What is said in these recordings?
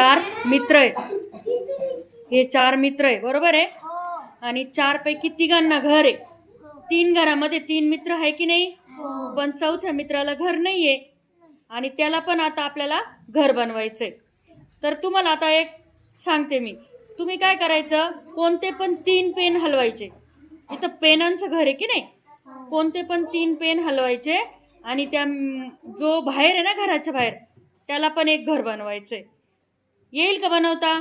चार मित्र आहे हे चार मित्र आहे बरोबर आहे? आणि चार पैकी तिघांना घर आहे. तीन घरामध्ये तीन मित्र आहे की नाही? पण चौथ्या मित्राला घर नाहीये. आणि त्याला पण आता आपल्याला घर बनवायचंय. तर तुम्हाला आता एक सांगते मी. तुम्ही काय करायचं? कोणते पण तीन पेन हलवायचे. इथं पेनांचं घर आहे की नाही? कोणते पण तीन पेन हलवायचे आणि त्या जो बाहेर आहे ना घराच्या बाहेर त्याला पण एक घर बनवायचंय. येईल का बनवता?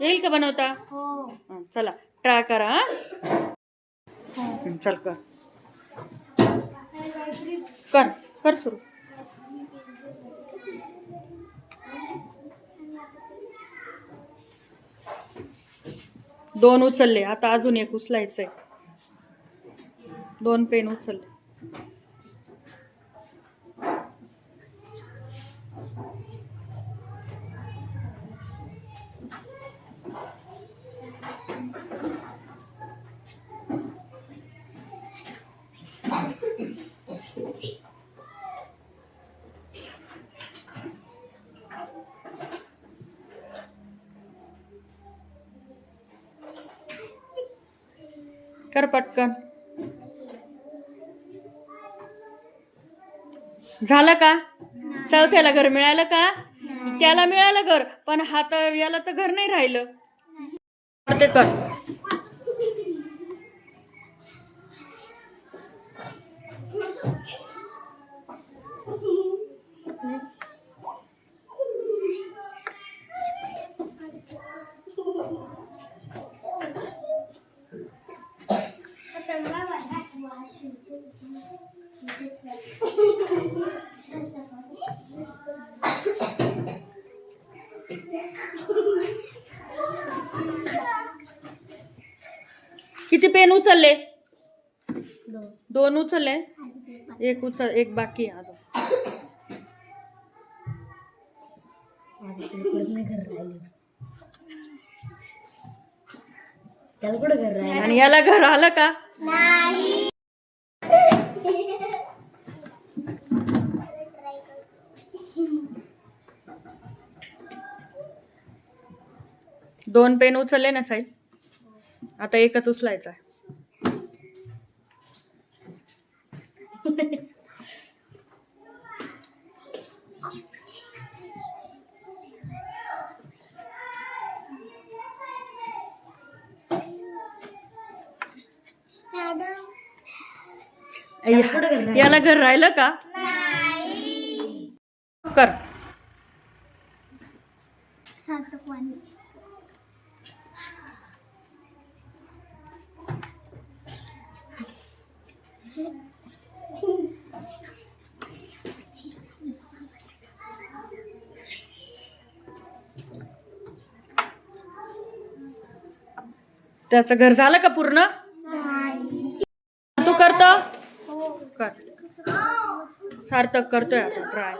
येईल का बनवता? चला ट्राय करा चल कर. कर कर सुरू. दोन उचलले आता अजून एक उचलायचंय. दोन पेन उचलले. कर पटकन. झालं का? चौथ्याला घर मिळालं का? त्याला मिळालं घर पण हा तर याला तर घर नाही राहिलं. ते कर. किती पेन उचलले? दोन उचलले? एक उचल एक बाकी आहे अजून. त्याला कुठं घर राहिलं? आणि याला घर आलं का? दोन पेन उचलले ना साई. आता एकच उचलायचा याला घर राहिलं का? कर. त्याचं घर झालं का पूर्ण? तू करत? कर. सार्थक करतोय आता ट्राय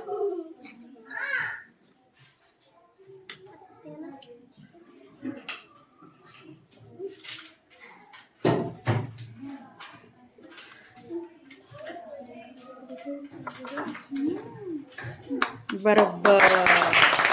बरोबर.